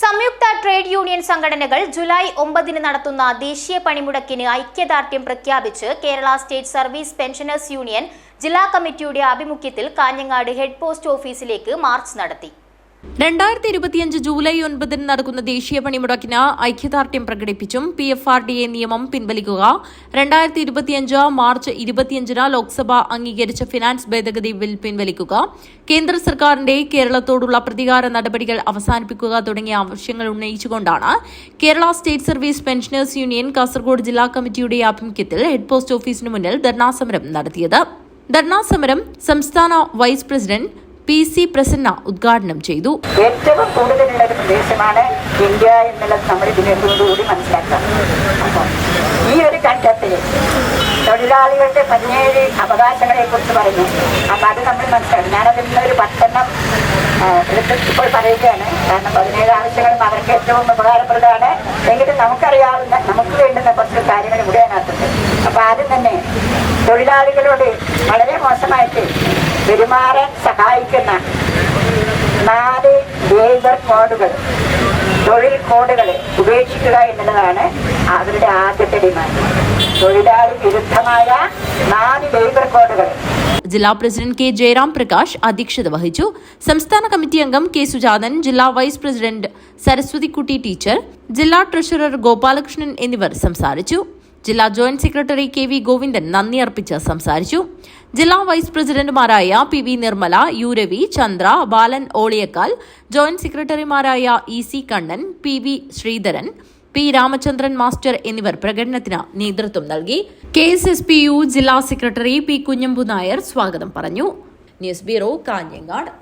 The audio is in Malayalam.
സംയുക്ത ട്രേഡ് യൂണിയൻ സംഘടനകൾ ജൂലൈ ഒമ്പതിന് നടത്തുന്ന ദേശീയ പണിമുടക്കിന് ഐക്യദാർഢ്യം പ്രഖ്യാപിച്ച് Kerala state service pensioners union ജില്ലാ കമ്മിറ്റിയുടെ ആഭിമുഖ്യത്തിൽ കാഞ്ഞങ്ങാട് ഹെഡ് പോസ്റ്റ് ഓഫീസിലേക്ക് മാർച്ച് നടത്തി. രണ്ടായിരത്തി ഇരുപത്തിയഞ്ച് ജൂലൈ ഒൻപതിന് നടക്കുന്ന ദേശീയ പണിമുടക്കിന് ഐക്യദാർഢ്യം പ്രകടിപ്പിച്ചും P F R D A നിയമം പിൻവലിക്കുക. രണ്ടായിരത്തി ഇരുപത്തിയഞ്ച് മാർച്ച് ഇരുപത്തിയഞ്ചിന് ലോക്സഭ അംഗീകരിച്ച ഫിനാൻസ് ഭേദഗതി ബിൽ പിൻവലിക്കുക. കേന്ദ്ര സർക്കാരിന്റെ കേരളത്തോടുള്ള പ്രതികാര നടപടികൾ അവസാനിപ്പിക്കുക തുടങ്ങിയ ആവശ്യങ്ങൾ ഉന്നയിച്ചുകൊണ്ടാണ് Kerala state service pensioners union Kasaragod ജില്ലാ കമ്മിറ്റിയുടെ ആഭിമുഖ്യത്തിൽ ഹെഡ് പോസ്റ്റ് ഓഫീസിന് മുന്നിൽ ധർണാസമരം നടത്തിയത്. ധർണാസമരം സംസ്ഥാന vice president P C Prasanna ഉദ്ഘാടനം ചെയ്തു. ഏറ്റവും കൂടുതലുള്ള ഒരു പ്രദേശമാണ് ഇന്ത്യ എന്നുള്ളത് നമ്മൾ ഇതിനോടുകൂടി മനസ്സിലാക്കാം ഈ ഒരു ഘട്ടത്തിൽ തൊഴിലാളികളുടെ പതിനേഴ് അവകാശങ്ങളെ കുറിച്ച് പറഞ്ഞു അപ്പം അത് നമ്മൾ മനസ്സിലാക്കും ഞാനതിൽ നിന്നൊരു പത്തെണ്ണം ഇപ്പോൾ പറയുകയാണ്. കാരണം പതിനേഴ് ആവശ്യങ്ങളും അവർക്ക് ഏറ്റവും ഉപകാരപ്രദമാണ്. എങ്കിലും നമുക്കറിയാവുന്ന നമുക്ക് വേണ്ടുന്ന കുറച്ച് കാര്യങ്ങൾ ഇവിടെ അതിനകത്തുണ്ട്. അപ്പം ആദ്യം തന്നെ തൊഴിലാളികളോട് പെരുമാറാൻ സഹായിക്കുന്ന നാല് ലേബർ കോഡുകൾ തൊഴിൽ കോഡുകൾ ഉപേക്ഷിക്കുക എന്നുള്ളതാണ് അവരുടെ ആദ്യത്തെ ഡിമാൻഡ്. തൊഴിലാളി വിരുദ്ധമായ നാല് ലേബർ കോഡുകൾ ജില്ലാ പ്രസിഡന്റ് കെ ജയറാം പ്രകാശ് അധ്യക്ഷത വഹിച്ചു. സംസ്ഥാന കമ്മിറ്റി അംഗം കെ സുജാതൻ ജില്ലാ വൈസ് പ്രസിഡന്റ് സരസ്വതിക്കുട്ടി ടീച്ചർ ജില്ലാ ട്രഷറർ ഗോപാലകൃഷ്ണൻ എന്നിവർ സംസാരിച്ചു. ജില്ലാ joint secretary K V Govindan നന്ദി അർപ്പിച്ച് സംസാരിച്ചു. ജില്ലാ വൈസ് പ്രസിഡന്റുമാരായ P V Nirmala U Ravi Chandra Balan Oliyakkal joint സെക്രട്ടറിമാരായ E C Kannan P V Sreedharan P Ramachandran master എന്നിവർ പ്രകടനത്തിന് നേതൃത്വം നൽകി. K S S P U ജില്ലാ സെക്രട്ടറി പി കുഞ്ഞമ്പു നായർ സ്വാഗതം പറഞ്ഞു. News bureau Kanhangad.